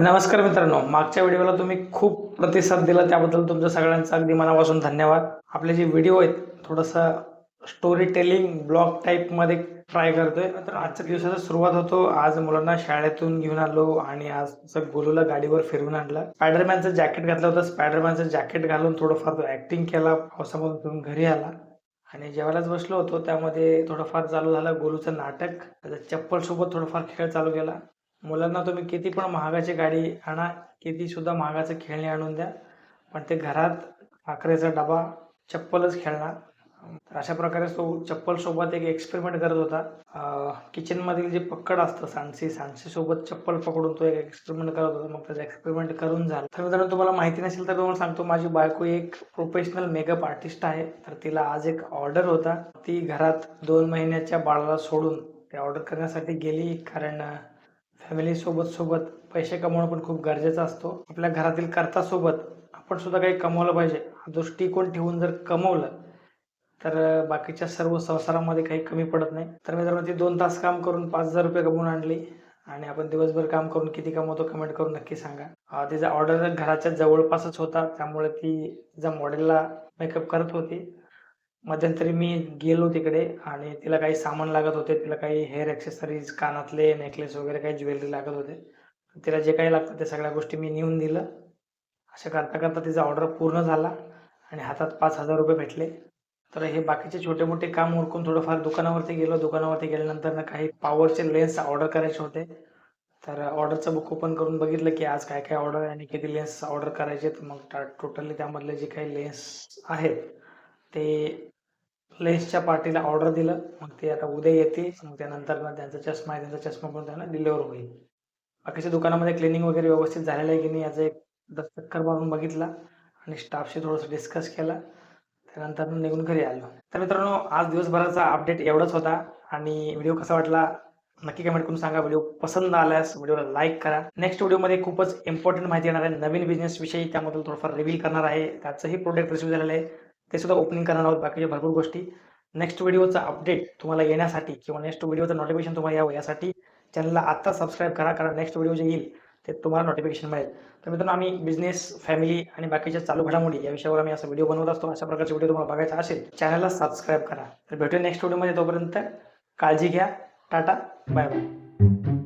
नमस्कार मित्रांनो मागच्या व्हिडिओला तुम्ही खूप प्रतिसाद दिला त्याबद्दल तुमचं सगळ्यांचा अगदी मनापासून धन्यवाद. आपले जे व्हिडिओ आहेत थोडंसं स्टोरी टेलिंग ब्लॉग टाईपमध्ये ट्राय करतोय. तर आजच्या दिवसाचा सुरुवात होतो. आज मुलांना शाळेतून घेऊन आलो आणि आज गोलूला गाडीवर फिरवून आणलं. स्पायडरमॅनचं जॅकेट घातलं होतं. स्पायडरमॅनचं जॅकेट घालून थोडंफार ॲक्टिंग ऍक्टिंग केला. पावसामधून घरी आला. आणि जेवायलाच बसलो होतो. त्यामध्ये थोडंफार चालू झालं गोलूचं नाटक. त्याचा चप्पल सोबत थोडंफार खेळ चालू केला. मुलांना तुम्ही किती पण महागाची गाडी आणा किती सुद्धा महागाचं खेळणी आणून द्या पण ते घरात आखरेचा डबा चप्पलच खेळणार. तर अशा प्रकारे तो चप्पल सोबत एक एक्सपेरिमेंट करत होता. किचन मधील जे पक्कड असतं सांडसी सांडशी सोबत चप्पल पकडून तो एक एक्सपेरिमेंट करत होता. मग त्याचा एक्सपेरिमेंट करून झाला. तर मित्रांनो तुम्हाला माहिती नसेल तर तुम्हाला सांगतो माझी बायको एक प्रोफेशनल मेकअप आर्टिस्ट आहे. तर तिला आज एक ऑर्डर होता. ती घरात दोन महिन्याच्या बाळाला सोडून ते ऑर्डर करण्यासाठी गेली कारण फॅमिलीसोबत सोबत पैसे कमवणं पण खूप गरजेचं असतो. आपल्या घरातील कर्तासोबत आपण सुद्धा काही कमवलं पाहिजे. हा दृष्टिकोन ठेवून जर कमवलं तर बाकीच्या सर्व संसारामध्ये काही कमी पडत नाही. तर मित्रांनो ती दोन तास काम करून पाच हजार रुपये कमवून आणली आणि आपण दिवसभर काम करून किती कमवतो कमेंट करून नक्की सांगा. तिचा ऑर्डर घराच्या जवळपासच होता. त्यामुळे ती ज्या मॉडेलला मेकअप करत होती. मध्यंतरी मी गेलो तिकडे आणि तिला काही सामान लागत होते. तिला काही हेअर ॲक्सेसरीज कानातले नेकलेस वगैरे काही ज्वेलरी लागत होते. तिला जे काही लागतं ते सगळ्या गोष्टी मी नेऊन दिलं. असं करता करता तिचा ऑर्डर पूर्ण झाला आणि हातात पाच हजार रुपये भेटले. तर हे बाकीचे छोटे मोठे काम उरकून थोडंफार दुकानावरती गेलो. दुकानावरती गेल्यानंतर ना काही पॉवरचे लेन्स ऑर्डर करायचे होते. तर ऑर्डरचं बुक ओपन करून बघितलं की आज काय काय ऑर्डर आहे आणि किती लेन्स ऑर्डर करायचे आहेत मग टोटली त्यामधले जे काही लेन्स आहेत ते लेन्सच्या पार्टीला ऑर्डर दिलं. मग ते आता उद्या येते मग त्यानंतर ना त्यांचा चष्मा आहे त्यांचा चष्मा पण त्यांना डिलिव्हर होईल. बाकीच्या दुकानामध्ये क्लिनिंग वगैरे व्यवस्थित झालेलं आहे की नाही याचा एक दस चक्कर मारून बघितला आणि स्टाफशी थोडंसं डिस्कस केला. त्यानंतर निघून घरी आलो. तर मित्रांनो आज दिवसभराचा अपडेट एवढाच होता आणि व्हिडिओ कसा वाटला? नक्की कमेंट करून सांगा. व्हिडिओ पसंत आल्यास व्हिडिओला लाईक करा. नेक्स्ट व्हिडिओमध्ये खूपच इम्पॉर्टंट माहिती येणार आहे. नवीन बिझनेस विषयी त्यामधून थोडंफार रिव्हील करणार आहे. त्याचंही प्रोडक्ट रिसिव्ह झालेलं आहे. ते सुद्धा ओपनिंग करणार आहोत बाकीच्या भरपूर गोष्टी. नेक्स्ट व्हिडिओचा अपडेट तुम्हाला येण्यासाठी किंवा नेक्स्ट व्हिडिओचं नोटिफिकेशन तुम्हाला यावं यासाठी चॅनलला आत्ता सबस्क्राईब करा कारण नेक्स्ट व्हिडिओ जे येईल ते तुम्हाला नोटिफिकेशन मिळेल. तर मित्रांनो आम्ही बिझनेस फॅमिली आणि बाकीच्या चालू घडामोडी या विषयावर आम्ही असा व्हिडिओ बनवत असतो. अशा प्रकारचे व्हिडिओ तुम्हाला बघायचा असेल चॅनलला सबस्क्राईब करा. तर भेटूया नेक्स्ट व्हिडिओमध्ये तोपर्यंत काळजी घ्या. Tata bye bye